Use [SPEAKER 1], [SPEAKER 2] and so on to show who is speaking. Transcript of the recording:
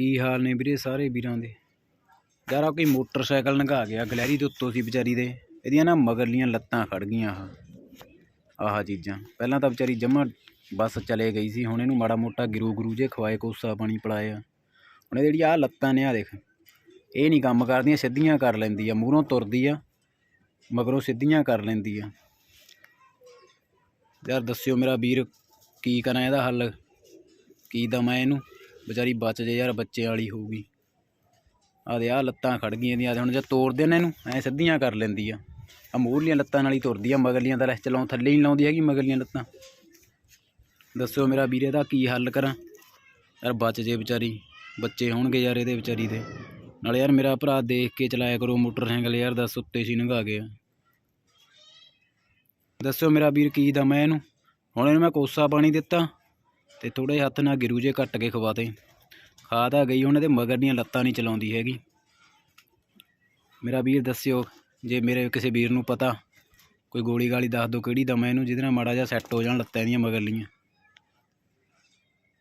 [SPEAKER 1] ਕੀ ਹਾਲ ਨੇ ਵੀਰੇ ਸਾਰੇ ਵੀਰਾਂ ਦੇ? ਯਾਰ ਆ ਕੋਈ ਮੋਟਰਸਾਈਕਲ ਲੰਘਾ ਗਿਆ, ਗਲੈਰੀ ਦੇ ਉੱਤੋਂ ਸੀ ਵਿਚਾਰੀ ਦੇ। ਇਹਦੀਆਂ ਨਾ ਮਗਰਲੀਆਂ ਲੱਤਾਂ ਖੜ ਗਈਆਂ ਆਹ। ਆਹ ਚੀਜ਼ਾਂ। ਪਹਿਲਾਂ ਤਾਂ ਵਿਚਾਰੀ ਜਮਾ ਬੱਸ ਚਲੇ ਗਈ ਸੀ, ਹੁਣ ਇਹਨੂੰ ਮਾੜਾ ਮੋਟਾ ਗਿਰੂ ਗੁਰੂ ਜੇ ਖਵਾਏ, ਕੋਸਾ ਪਾਣੀ ਪਿਲਾਏ ਹੁਣ ਇਹ ਜਿਹੜੀ ਆਹ ਲੱਤਾਂ ਨੇ ਆ ਦੇਖ। ਇਹ ਨਹੀਂ ਕੰਮ ਕਰਦੀਆਂ, ਸਿੱਧੀਆਂ ਕਰ ਲੈਂਦੀ ਆ। ਮੂਹਰੋਂ ਤੁਰਦੀ ਆ, ਮਗਰੋਂ ਸਿੱਧੀਆਂ ਕਰ ਲੈਂਦੀ ਆ। ਯਾਰ ਦੱਸਿਓ ਮੇਰਾ ਵੀਰ, ਕੀ ਕਰਾਂ ਇਹਦਾ ਹੱਲ? ਕੀ ਦਵਾਂ ਇਹਨੂੰ? ਵਿਚਾਰੀ ਬਚ ਜੇ ਯਾਰ, ਬੱਚੇ ਵਾਲੀ ਹੋਊਗੀ। ਆਹ ਦੇ ਆਹ ਲੱਤਾਂ ਖੜ ਗਈਆਂ ਦੀਆਂ ਹੁਣ ਜੇ ਤੋੜਦੇ ਨੇ ਇਹਨੂੰ, ਐ ਸਿੱਧੀਆਂ ਕਰ ਲੈਂਦੀ ਆ। ਆ ਮੂਹਰਲੀਆਂ ਲੱਤਾਂ ਨਾਲ ਹੀ ਤੁਰਦੀ ਆ, ਮਗਰਲੀਆਂ ਤਾਂ ਲੈ ਚਲਾਉ, ਥੱਲੇ ਹੀ ਲਾਉਂਦੀ ਹੈਗੀ ਮਗਰਲੀਆਂ ਲੱਤਾਂ। ਦੱਸਿਓ ਮੇਰਾ ਵੀਰ, ਇਹਦਾ ਕੀ ਹੱਲ ਕਰਾਂ? ਯਾਰ ਬਚ ਜੇ ਵਿਚਾਰੀ, ਬੱਚੇ ਹੋਣਗੇ ਯਾਰ ਇਹਦੇ ਵਿਚਾਰੀ ਦੇ। ਨਾਲੇ ਯਾਰ ਮੇਰਾ ਭਰਾ ਦੇਖ ਕੇ ਚਲਾਇਆ ਕਰੋ ਮੋਟਰਸਾਈਕਲ ਯਾਰ, ਦੱਸ ਉੱਤੇ ਸੀ ਨੰਗਾ ਗਿਆ। ਦੱਸਿਓ ਮੇਰਾ ਵੀਰ ਕੀ ਦਵਾਂ ਇਹਨੂੰ? ਹੁਣ ਇਹਨੂੰ ਮੈਂ ਕੋਸਾ ਪਾਣੀ ਦਿੱਤਾ। ਤੇ ਥੋੜੇ ਹੱਥ ਨਾਲ ਗਿਰੂ ਜੇ ਕੱਟ ਕੇ ਖਵਾ ਦੇ ਖਾ ਤਾਂ ਗਈ, ਉਹਨਾਂ ਦੇ ਮਗਰ ਦੀਆਂ ਲੱਤਾਂ ਨਹੀਂ ਚਲਾਉਂਦੀ ਹੈਗੀ। ਮੇਰਾ ਵੀਰ ਦੱਸਿਓ, ਜੇ ਮੇਰੇ ਕਿਸੇ ਵੀਰ ਨੂੰ ਪਤਾ, ਕੋਈ ਗੋਲੀ ਗਾਲੀ ਦੱਸ ਦਿਓ ਕਿਹੜੀ ਦਵਾਂ ਇਹਨੂੰ, ਜਿਹਦੇ ਨਾਲ ਮਾੜਾ ਜਿਹਾ ਸੈੱਟ ਹੋ ਜਾਣ ਲੱਤਾਂ ਦੀਆਂ ਮਗਰਲੀਆਂ